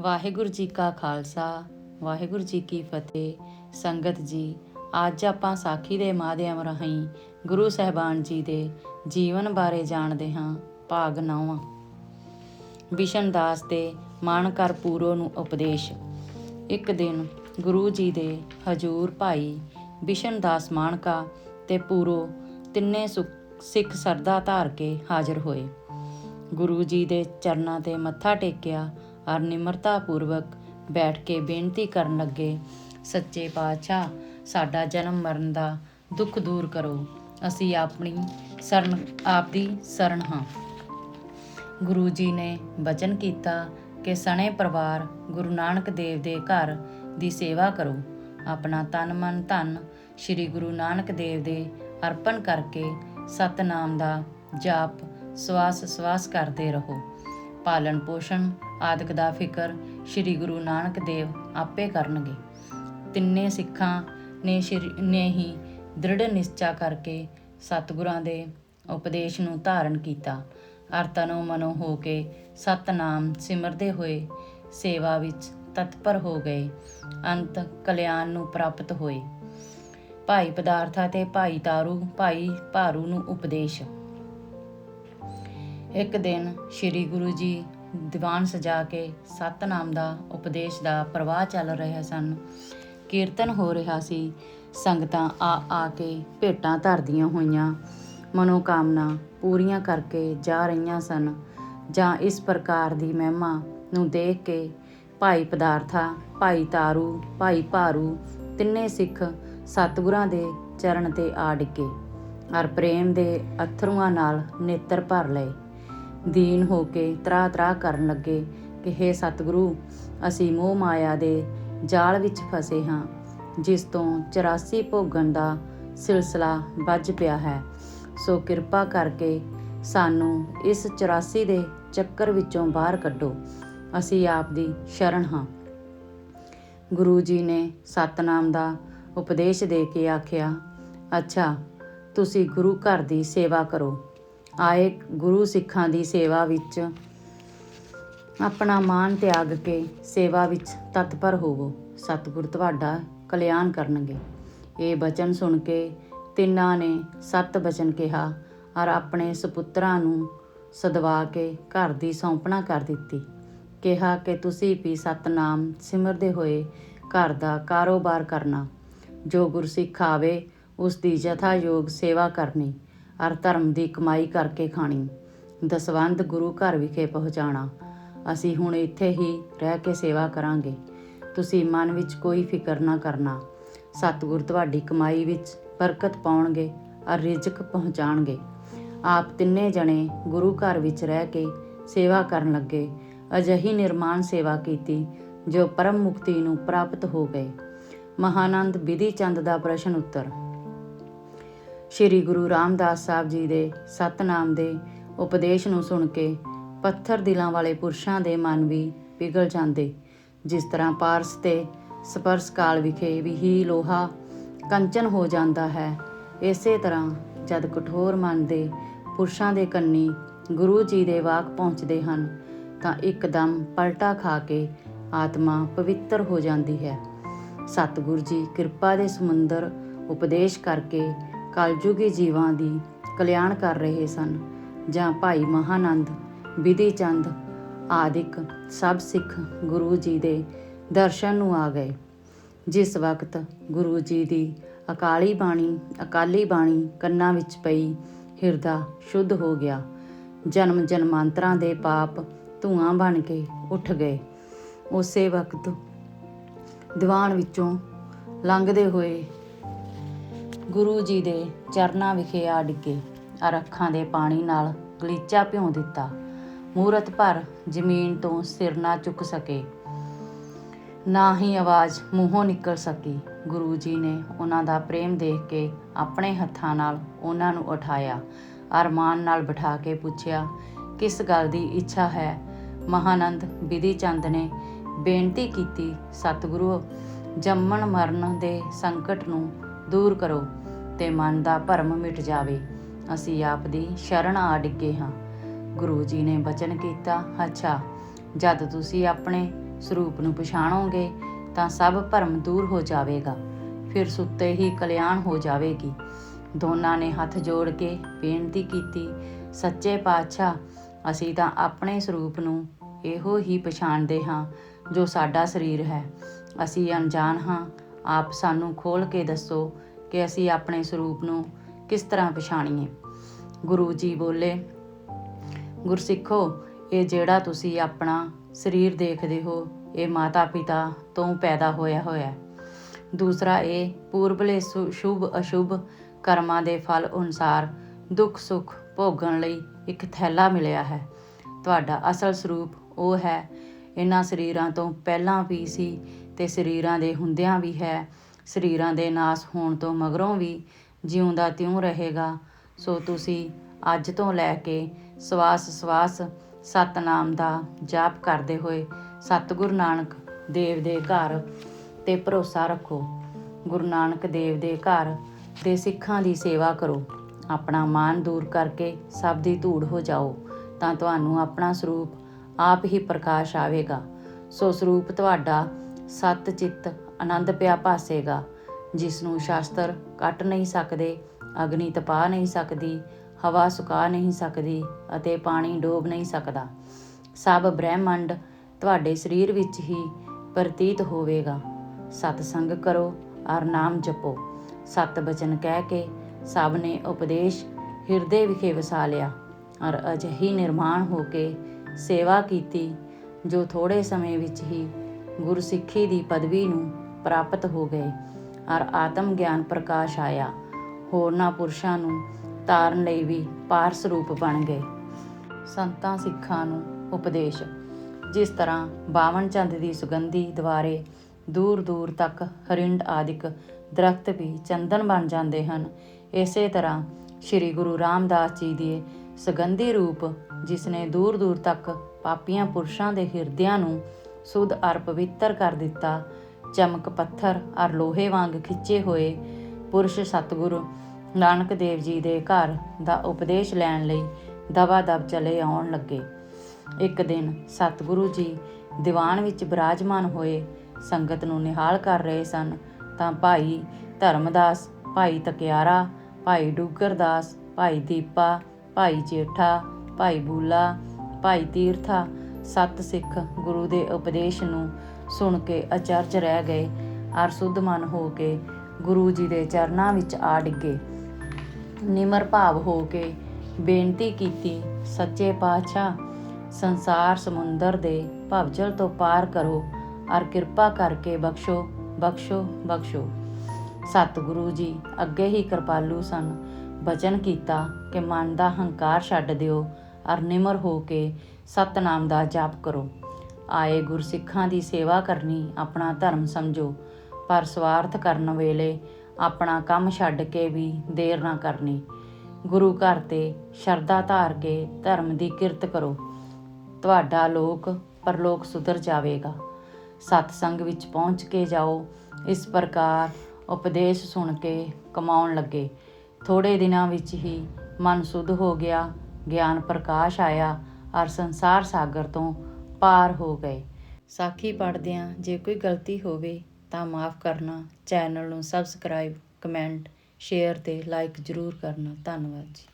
ਵਾਹਿਗੁਰੂ ਜੀ ਕਾ ਖਾਲਸਾ, ਵਾਹਿਗੁਰੂ ਜੀ ਕੀ ਫਤਿਹ। ਸੰਗਤ ਜੀ, ਅੱਜ ਆਪਾਂ ਸਾਖੀ ਦੇ ਮਾਧਿਅਮ ਰਾਹੀਂ ਗੁਰੂ ਸਹਿਬਾਨ ਜੀ ਦੇ ਜੀਵਨ ਬਾਰੇ ਜਾਣਦੇ ਹਾਂ, ਭਾਗ 9 ਬਿਸ਼ਨ ਦਾਸ ਤੇ ਮਾਨਕਰ ਪੂਰੋ ਨੂੰ ਉਪਦੇਸ਼। ਇੱਕ ਦਿਨ ਗੁਰੂ ਜੀ ਦੇ ਹਜੂਰ ਭਾਈ ਬਿਸ਼ਨ ਦਾਸ ਮਾਨਕਾ ਤੇ ਪੂਰੋ ਤਿੰਨੇ ਸੁ- ਸਿੱਖ ਸਰਦਾ ਧਾਰ ਕੇ ਹਾਜ਼ਰ ਹੋਏ। ਗੁਰੂ ਜੀ ਦੇ ਚਰਨਾਂ ਤੇ ਮੱਥਾ ਟੇਕਿਆ ਔਰ ਨਿਮਰਤਾ ਪੂਰਵਕ ਬੈਠ ਕੇ ਬੇਨਤੀ ਕਰਨ ਲੱਗੇ, ਸੱਚੇ ਪਾਤਸ਼ਾਹ, ਸਾਡਾ ਜਨਮ ਮਰਨ ਦਾ ਦੁੱਖ ਦੂਰ ਕਰੋ। ਅਸੀਂ ਆਪਣੀ ਸ਼ਰਨ, ਆਪਦੀ ਸ਼ਰਨ ਹਾਂ। ਗੁਰੂ ਜੀ ਨੇ ਬਚਨ ਕੀਤਾ ਕਿ ਸਣੇ ਪਰਿਵਾਰ ਗੁਰੂ ਨਾਨਕ ਦੇਵ ਦੇ ਘਰ ਦੀ ਸੇਵਾ ਕਰੋ। ਆਪਣਾ ਤਨ ਮਨ ਧਨ ਸ੍ਰੀ ਗੁਰੂ ਨਾਨਕ ਦੇਵ ਦੇ ਅਰਪਣ ਕਰਕੇ ਸਤਨਾਮ ਦਾ ਜਾਪ ਸਵਾਸ ਸਵਾਸ ਕਰਦੇ ਰਹੋ। ਪਾਲਣ ਪੋਸ਼ਣ ਆਦਿਕ ਦਾ ਫਿਕਰ ਸ੍ਰੀ ਗੁਰੂ ਨਾਨਕ ਦੇਵ ਆਪੇ ਕਰਨਗੇ। ਤਿੰਨੇ ਸਿੱਖਾਂ ਨੇ ਸ਼੍ਰੀ, ਨੇ ਹੀ ਦ੍ਰਿੜ ਨਿਸ਼ਚਾ ਕਰਕੇ ਸਤਿਗੁਰਾਂ ਦੇ ਉਪਦੇਸ਼ ਨੂੰ ਧਾਰਨ ਕੀਤਾ। ਅਰਤਨੋ ਮਨੋ ਹੋ ਕੇ ਸਤਨਾਮ ਸਿਮਰਦੇ ਹੋਏ ਸੇਵਾ ਵਿੱਚ ਤਤਪਰ ਹੋ ਗਏ। ਅੰਤ ਕਲਿਆਣ ਨੂੰ ਪ੍ਰਾਪਤ ਹੋਏ। ਭਾਈ ਪਦਾਰਥਾ ਤੇ ਭਾਈ ਤਾਰੂ, ਭਾਈ ਭਾਰੂ ਨੂੰ ਉਪਦੇਸ਼ ਇੱਕ ਦਿਨ ਸ੍ਰੀ ਗੁਰੂ ਜੀ ਦੀਵਾਨ ਸਜਾ ਕੇ ਸਤਨਾਮ ਦਾ ਉਪਦੇਸ਼ ਦਾ ਪ੍ਰਵਾਹ ਚੱਲ ਰਿਹਾ ਸਨ। ਕੀਰਤਨ ਹੋ ਰਿਹਾ ਸੀ। ਸੰਗਤਾਂ ਆ ਆ ਕੇ ਭੇਟਾਂ ਧਰਦੀਆਂ ਹੋਈਆਂ। ਮਨੋਕਾਮਨਾ ਪੂਰੀਆਂ ਕਰਕੇ ਜਾ ਰਹੀਆਂ ਸਨ। ਜਾਂ ਇਸ ਪ੍ਰਕਾਰ ਦੀ ਮਹਿਮਾ ਨੂੰ ਦੇਖ ਕੇ ਭਾਈ ਪਦਾਰਥਾ, ਭਾਈ ਤਾਰੂ, ਭਾਈ ਭਾਰੂ, ਤਿੰਨੇ ਸਿੱਖ ਸਤਿਗੁਰਾਂ ਦੇ ਚਰਨ ਤੇ ਆ ਡਿੱਗੇ। ਔਰ ਪ੍ਰੇਮ ਦੇ ਅਥਰੂਆਂ ਨਾਲ ਨੇਤਰ ਭਰ ਲਏ। ਦੀਨ ਹੋ ਕੇ ਤਰਾ ਤਰਾ ਕਰਨ ਲੱਗੇ ਕਿ हे ਸਤਿਗੁਰੂ, ਅਸੀਂ ਮੋਹ ਮਾਇਆ ਦੇ ਜਾਲ ਵਿੱਚ ਫਸੇ ਹਾਂ, ਜਿਸ ਤੋਂ 84 ਭੋਗਣ ਦਾ ਸਿਲਸਿਲਾ ਵੱਜ ਪਿਆ ਹੈ। ਸੋ ਕਿਰਪਾ ਕਰਕੇ ਸਾਨੂੰ ਇਸ 84 ਦੇ ਚੱਕਰ ਵਿੱਚੋਂ ਬਾਹਰ ਕੱਢੋ। ਅਸੀਂ ਆਪ ਦੀ ਸ਼ਰਨ ਹਾਂ। ਗੁਰੂ ਜੀ ਨੇ ਸਤਨਾਮ ਦਾ ਉਪਦੇਸ਼ ਦੇ ਕੇ ਆਖਿਆ, ਅੱਛਾ, ਤੁਸੀਂ ਗੁਰੂ ਘਰ ਦੀ ਸੇਵਾ ਕਰੋ। ਆਏ ਗੁਰੂ ਸਿੱਖਾਂ ਦੀ ਸੇਵਾ ਵਿੱਚ, ਆਪਣਾ ਮਾਨ ਤਿਆਗ ਕੇ ਸੇਵਾ ਵਿੱਚ ਤਤਪਰ ਹੋਵੋ। ਸਤਿਗੁਰ ਤੁਹਾਡਾ ਕਲਿਆਣ ਕਰਨਗੇ। ਇਹ ਬਚਨ ਸੁਣ ਕੇ ਤਿੰਨਾਂ ਨੇ ਸਤ ਬਚਨ ਕਿਹਾ ਔਰ ਆਪਣੇ ਸੁਪੁੱਤਰਾਂ ਨੂੰ ਸਦਵਾ ਕੇ ਘਰ ਦੀ ਸੌਂਪਣਾ ਕਰ ਦਿੱਤੀ। ਕਿਹਾ ਕਿ ਤੁਸੀਂ ਵੀ ਸਤਨਾਮ ਸਿਮਰਦੇ ਹੋਏ ਘਰ ਦਾ ਕਾਰੋਬਾਰ ਕਰਨਾ। ਜੋ ਗੁਰਸਿੱਖ ਆਵੇ, ਉਸ ਦੀ ਯਥਾ ਯੋਗ ਸੇਵਾ ਕਰਨੀ। ਹਰ ਧਰਮ ਦੀ ਕਮਾਈ ਕਰਕੇ ਖਾਣੀ, ਦਸਵੰਧ ਗੁਰੂ ਘਰ ਵਿਖੇ ਪਹੁੰਚਾਣਾ ਅਸੀਂ ਹੁਣ ਇੱਥੇ ਹੀ ਰਹਿ ਕੇ ਸੇਵਾ ਕਰਾਂਗੇ। ਤੁਸੀਂ ਮਨ ਵਿੱਚ ਕੋਈ ਫਿਕਰ ਨਾ ਕਰਨਾ। ਸਤਿਗੁਰ ਤੁਹਾਡੀ ਕਮਾਈ ਵਿੱਚ ਬਰਕਤ ਪਾਉਣਗੇ ਔਰ ਰਿਜ਼ਕ ਪਹੁੰਚਾਣਗੇ ਆਪ ਤਿੰਨੇ ਜਣੇ ਗੁਰੂ ਘਰ ਵਿੱਚ ਰਹਿ ਕੇ ਸੇਵਾ ਕਰਨ ਲੱਗੇ। ਅਜਿਹੀ ਨਿਰਮਾਨ ਸੇਵਾ ਕੀਤੀ, ਜੋ ਪਰਮ ਮੁਕਤੀ ਨੂੰ ਪ੍ਰਾਪਤ ਹੋ ਗਏ। ਮਹਾਨੰਦ ਵਿਧੀ ਚੰਦ ਦਾ ਪ੍ਰਸ਼ਨ ਉੱਤਰ ਸ਼੍ਰੀ ਗੁਰੂ ਰਾਮਦਾਸ ਸਾਹਿਬ ਜੀ ਦੇ ਸਤਨਾਮ ਦੇ ਉਪਦੇਸ਼ ਨੂੰ ਸੁਣ ਕੇ ਪੱਥਰ ਦਿਲਾਂ ਵਾਲੇ ਪੁਰਸ਼ਾਂ ਦੇ ਮਨ ਵੀ ਪਿਘਲ ਜਾਂਦੇ। ਜਿਸ ਤਰ੍ਹਾਂ ਪਾਰਸ ਤੇ ਸਪਰਸ ਕਾਲ ਵਿਖੇ ਵੀ ਹੀ ਲੋਹਾ ਕੰਚਨ ਹੋ ਜਾਂਦਾ ਹੈ, ਇਸੇ ਤਰ੍ਹਾਂ ਜਦ ਕਠੋਰ ਮਨ ਦੇ ਪੁਰਸ਼ਾਂ ਦੇ ਕੰਨੀ ਗੁਰੂ ਜੀ ਦੇ ਵਾਕ ਪਹੁੰਚਦੇ ਹਨ, ਤਾਂ ਇੱਕਦਮ ਪਲਟਾ ਖਾ ਕੇ ਆਤਮਾ ਪਵਿੱਤਰ ਹੋ ਜਾਂਦੀ ਹੈ। ਸਤਿਗੁਰ ਜੀ ਕਿਰਪਾ ਦੇ ਸਮੁੰਦਰ ਉਪਦੇਸ਼ ਕਰਕੇ ਕਲਯੁਗੀ ਜੀਵਾਂ ਦੀ ਕਲਿਆਣ ਕਰ ਰਹੇ ਸਨ, ਜਾਂ ਭਾਈ ਮਹਾਨੰਦ, ਵਿਧੀ ਚੰਦ ਆਦਿਕ ਸਭ ਸਿੱਖ ਗੁਰੂ ਜੀ ਦੇ ਦਰਸ਼ਨ ਨੂੰ ਆ ਗਏ। ਜਿਸ ਵਕਤ ਗੁਰੂ ਜੀ ਦੀ ਅਕਾਲੀ ਬਾਣੀ ਅਕਾਲੀ ਬਾਣੀ ਕੰਨਾਂ ਵਿੱਚ ਪਈ ਹਿਰਦਾ ਸ਼ੁੱਧ ਹੋ ਗਿਆ। ਜਨਮ ਜਨਮਾਂਤਰਾਂ ਦੇ ਪਾਪ ਧੂਆਂ ਬਣ ਕੇ ਉੱਠ ਗਏ। ਉਸੇ ਵਕਤ ਦੀਵਾਨ ਵਿੱਚੋਂ ਲੰਘਦੇ ਹੋਏ ਗੁਰੂ ਜੀ ਦੇ ਚਰਨਾਂ ਵਿਖੇ ਆ ਡਿੱਗੇ। ਅਰ ਅੱਖਾਂ ਦੇ ਪਾਣੀ ਨਾਲ ਗਲੀਚਾ ਭਿਉਂ ਦਿੱਤਾ। ਮੂਰਤ ਭਰ ਜ਼ਮੀਨ ਤੋਂ ਸਿਰ ਨਾ ਚੁੱਕ ਸਕੇ। ਨਾ ਹੀ ਆਵਾਜ਼ ਮੂੰਹੋਂ ਨਿਕਲ ਸਕੀ। ਗੁਰੂ ਜੀ ਨੇ ਉਹਨਾਂ ਦਾ ਪ੍ਰੇਮ ਦੇਖ ਕੇ ਆਪਣੇ ਹੱਥਾਂ ਨਾਲ ਉਹਨਾਂ ਨੂੰ ਉਠਾਇਆ। ਅਰਮਾਨ ਨਾਲ ਬਿਠਾ ਕੇ ਪੁੱਛਿਆ, ਕਿਸ ਗੱਲ ਦੀ ਇੱਛਾ ਹੈ? ਮਹਾਨੰਦ ਵਿਧੀ ਚੰਦ ਨੇ ਬੇਨਤੀ ਕੀਤੀ ਸਤਿਗੁਰੂ ਜੰਮਣ ਮਰਨ ਦੇ ਸੰਕਟ ਨੂੰ ਦੂਰ ਕਰੋ ਤੇ ਮਨ ਦਾ ਭਰਮ ਮਿਟ ਜਾਵੇ। ਅਸੀਂ ਆਪ ਦੀ ਸ਼ਰਨ ਆ ਡਿੱਗੇ ਹਾਂ। ਗੁਰੂ ਜੀ ਨੇ ਬਚਨ ਕੀਤਾ, ਅੱਛਾ, ਜਦ ਤੁਸੀਂ ਆਪਣੇ ਸਰੂਪ ਨੂੰ ਪਛਾਣੋਗੇ ਤਾਂ ਸਭ ਭਰਮ ਦੂਰ ਹੋ ਜਾਵੇਗਾ, ਫਿਰ ਸੁੱਤੇ ਹੀ ਕਲਿਆਣ ਹੋ ਜਾਵੇਗੀ। ਦੋਨਾਂ ਨੇ ਹੱਥ ਜੋੜ ਕੇ ਬੇਨਤੀ ਕੀਤੀ, ਸੱਚੇ ਪਾਤਸ਼ਾਹ, ਅਸੀਂ ਤਾਂ ਆਪਣੇ ਸਰੂਪ ਨੂੰ ਇਹੋ ਹੀ ਪਛਾਣਦੇ ਹਾਂ ਜੋ ਸਾਡਾ ਸਰੀਰ ਹੈ। ਅਸੀਂ ਅਣਜਾਣ ਹਾਂ ਆਪ ਸਾਨੂੰ ਖੋਲ ਕੇ ਦੱਸੋ ਕਿ ਅਸੀਂ ਆਪਣੇ ਸਰੂਪ ਨੂੰ ਕਿਸ ਤਰ੍ਹਾਂ ਪਛਾਣੀਏ। ਗੁਰੂ ਜੀ ਬੋਲੇ, ਗੁਰਸਿੱਖੋ, ਇਹ ਜਿਹੜਾ ਤੁਸੀਂ ਆਪਣਾ ਸਰੀਰ ਦੇਖਦੇ ਹੋ, ਇਹ ਮਾਤਾ ਪਿਤਾ ਤੋਂ ਪੈਦਾ ਹੋਇਆ ਹੋਇਆ ਹੈ। ਦੂਸਰਾ ਇਹ, ਪੂਰਬਲੇ ਸੁ- ਸ਼ੁਭ, ਅਸ਼ੁਭ ਕਰਮਾਂ ਦੇ ਫਲ ਅਨੁਸਾਰ ਦੁੱਖ ਸੁੱਖ ਭੋਗਣ ਲਈ ਇੱਕ ਥੈਲਾ ਮਿਲਿਆ ਹੈ। ਤੁਹਾਡਾ ਅਸਲ ਸਰੂਪ ਉਹ ਹੈ, ਇਹਨਾਂ ਸਰੀਰਾਂ ਤੋਂ ਪਹਿਲਾਂ ਵੀ ਸੀ ਤੇ ਸਰੀਰਾਂ ਦੇ ਹੁੰਦਿਆਂ ਵੀ ਹੈ। ਸਰੀਰਾਂ ਦੇ ਨਾਸ ਹੋਣ ਤੋਂ ਮਗਰੋਂ ਵੀ ਜਿਉਂਦਾ ਤਿਉਂ ਰਹੇਗਾ। ਸੋ ਤੁਸੀਂ ਅੱਜ ਤੋਂ ਲੈ ਕੇ ਸਵਾਸ ਸਵਾਸ ਸਤਨਾਮ ਦਾ ਜਾਪ ਕਰਦੇ ਹੋਏ ਸਤਿਗੁਰੂ ਨਾਨਕ ਦੇਵ ਦੇ ਘਰ ਤੇ ਭਰੋਸਾ ਰੱਖੋ। ਗੁਰੂ ਨਾਨਕ ਦੇਵ ਦੇ ਘਰ ਦੇ ਸਿੱਖਾਂ ਦੀ ਸੇਵਾ ਕਰੋ। ਆਪਣਾ ਮਾਨ ਦੂਰ ਕਰਕੇ ਸਭ ਦੀ ਧੂੜ ਹੋ ਜਾਓ, ਤਾਂ ਤੁਹਾਨੂੰ ਆਪਣਾ ਸਰੂਪ ਆਪ ਹੀ ਪ੍ਰਕਾਸ਼ ਆਵੇਗਾ। ਸੋ ਸਰੂਪ ਤੁਹਾਡਾ ਸਤ ਚਿੱਤ ਆਨੰਦ ਪਿਆ ਭਾਸੇਗਾ। ਜਿਸ ਨੂੰ ਸ਼ਾਸਤਰ ਕੱਟ ਨਹੀਂ ਸਕਦੇ, ਅਗਨੀ ਤਪਾ ਨਹੀਂ ਸਕਦੀ, ਹਵਾ ਸੁਕਾ ਨਹੀਂ ਸਕਦੀ ਅਤੇ ਪਾਣੀ ਡੋਬ ਨਹੀਂ ਸਕਦਾ। ਸਭ ਬ੍ਰਹਿਮੰਡ ਤੁਹਾਡੇ ਸਰੀਰ ਵਿੱਚ ਹੀ ਪ੍ਰਤੀਤ ਹੋਵੇਗਾ। ਸਤ ਸੰਗ ਕਰੋ ਔਰ ਨਾਮ ਜਪੋ। ਸਤ ਬਚਨ ਕਹਿ ਕੇ ਸਭ ਨੇ ਉਪਦੇਸ਼ ਹਿਰਦੇ ਵਿਖੇ ਵਸਾ ਲਿਆ ਔਰ ਅਜਿਹੀ ਨਿਰਮਾਣ ਹੋ ਕੇ ਸੇਵਾ ਕੀਤੀ ਜੋ ਥੋੜੇ ਸਮੇਂ ਵਿੱਚ ਹੀ ਗੁਰਸਿੱਖੀ ਦੀ ਪਦਵੀ ਨੂੰ ਪ੍ਰਾਪਤ ਹੋ ਗਏ। ਔਰ ਆਤਮ ਗਿਆਨ ਪ੍ਰਕਾਸ਼ ਆਇਆ। ਹੋਰਨਾਂ ਪੁਰਸ਼ਾਂ ਨੂੰ ਤਾਰਨ ਲਈ ਵੀ ਪਾਰ ਸਰੂਪ ਬਣ ਗਏ। ਸੰਤਾਂ ਸਿੱਖਾਂ ਨੂੰ ਉਪਦੇਸ਼। ਜਿਸ ਤਰ੍ਹਾਂ ਬਾਵਨ ਚੰਦ ਦੀ ਸੁਗੰਧੀ ਦੁਆਰੇ ਦੂਰ ਦੂਰ ਤੱਕ ਹਰਿੰਡ ਆਦਿਕ ਦਰਖਤ ਵੀ ਚੰਦਨ ਬਣ ਜਾਂਦੇ ਹਨ, ਇਸੇ ਤਰ੍ਹਾਂ ਸ੍ਰੀ ਗੁਰੂ ਰਾਮਦਾਸ ਜੀ ਦੇ ਸੁਗੰਧੀ ਰੂਪ, ਜਿਸ ਨੇ ਦੂਰ ਦੂਰ ਤੱਕ ਪਾਪੀਆਂ ਪੁਰਸ਼ਾਂ ਦੇ ਹਿਰਦਿਆਂ ਨੂੰ ਸੁਧ ਅਰ ਪਵਿੱਤਰ ਕਰ ਦਿੱਤਾ। ਚਮਕ ਪੱਥਰ ਅਰ ਲੋਹੇ ਵਾਂਗ ਖਿੱਚੇ ਹੋਏ। ਪੁਰਸ਼ ਸਤਿਗੁਰੂ ਨਾਨਕ ਦੇਵ ਜੀ ਦੇ ਘਰ ਦਾ ਉਪਦੇਸ਼ ਲੈਣ ਲਈ ਦਵਾ ਦਬ ਚਲੇ ਆਉਣ ਲੱਗੇ। ਇੱਕ ਦਿਨ ਸਤਿਗੁਰੂ ਜੀ ਦੀਵਾਨ ਵਿੱਚ ਬਿਰਾਜਮਾਨ ਹੋਏ, ਸੰਗਤ ਨੂੰ ਨਿਹਾਲ ਕਰ ਰਹੇ ਸਨ। ਤਾਂ ਭਾਈ ਧਰਮਦਾਸ, ਭਾਈ ਤਕਿਆਰਾ, ਭਾਈ ਡੂਗਰਦਾਸ, ਭਾਈ ਦੀਪਾ, ਭਾਈ ਜੇਠਾ, ਭਾਈ ਬੂਲਾ, ਭਾਈ ਤੀਰਥਾ ਸਤ ਸਿੱਖ ਗੁਰੂ ਦੇ ਉਪਦੇਸ਼ ਨੂੰ ਸੁਣ ਕੇ ਅਚਰਜ ਰਹਿ ਗਏ, ਅਰ ਸੁੱਧ ਮਨ ਹੋ ਕੇ ਗੁਰੂ ਜੀ ਦੇ ਚਰਨਾਂ ਵਿੱਚ ਆ ਡਿੱਗੇ। ਨਿਮਰ ਭਾਵ ਹੋ ਕੇ ਬੇਨਤੀ ਕੀਤੀ, ਸੱਚੇ ਪਾਤਸ਼ਾਹ, ਸੰਸਾਰ ਸਮੁੰਦਰ ਦੇ ਭਵਜਲ ਤੋਂ ਪਾਰ ਕਰੋ, ਅਰ ਕਿਰਪਾ ਕਰਕੇ ਬਖਸ਼ੋ ਬਖਸ਼ੋ ਬਖਸ਼ੋ। ਸਤਿਗੁਰੂ ਜੀ ਅੱਗੇ ਹੀ ਕਿਰਪਾਲੂ ਸਨ। ਬਚਨ ਕੀਤਾ ਕਿ ਮਨ ਦਾ ਹੰਕਾਰ ਛੱਡ ਦਿਓ, ਅਰ ਨਿਮਰ ਹੋ ਕੇ ਸਤਨਾਮ ਦਾ ਜਾਪ ਕਰੋ। ਆਏ ਗੁਰਸਿੱਖਾਂ ਦੀ ਸੇਵਾ ਕਰਨੀ, ਆਪਣਾ ਧਰਮ ਸਮਝੋ। ਪਰ ਸਵਾਰਥ ਕਰਨ ਵੇਲੇ ਆਪਣਾ ਕੰਮ ਛੱਡ ਕੇ ਵੀ ਦੇਰ ਨਾ ਕਰਨੀ। ਗੁਰੂ ਘਰ ਤੇ ਸ਼ਰਧਾ ਧਾਰ ਕੇ ਧਰਮ ਦੀ ਕਿਰਤ ਕਰੋ। ਤੁਹਾਡਾ ਲੋਕ ਪਰਲੋਕ ਸੁਧਰ ਜਾਵੇਗਾ। ਸਤ ਸੰਗ ਵਿੱਚ ਪਹੁੰਚ ਕੇ ਜਾਓ। ਇਸ ਪ੍ਰਕਾਰ ਉਪਦੇਸ਼ ਸੁਣ ਕੇ ਕਮਾਉਣ ਲੱਗੇ। ਥੋੜੇ ਦਿਨਾਂ ਵਿੱਚ ਹੀ ਮਨ ਸੁਧ ਹੋ ਗਿਆ। ਗਿਆਨ ਪ੍ਰਕਾਸ਼ ਆਇਆ। ਔਰ ਸੰਸਾਰ ਸਾਗਰ ਤੋਂ ਪਾਰ ਹੋ ਗਏ। ਸਾਖੀ ਪੜ੍ਹਦਿਆਂ ਜੇ ਕੋਈ ਗਲਤੀ ਹੋਵੇ ਤਾਂ ਮਾਫ ਕਰਨਾ। ਚੈਨਲ ਨੂੰ ਸਬਸਕ੍ਰਾਈਬ ਕਮੈਂਟ ਸ਼ੇਅਰ ਤੇ ਲਾਈਕ ਜ਼ਰੂਰ ਕਰਨਾ। ਧੰਨਵਾਦ ਜੀ।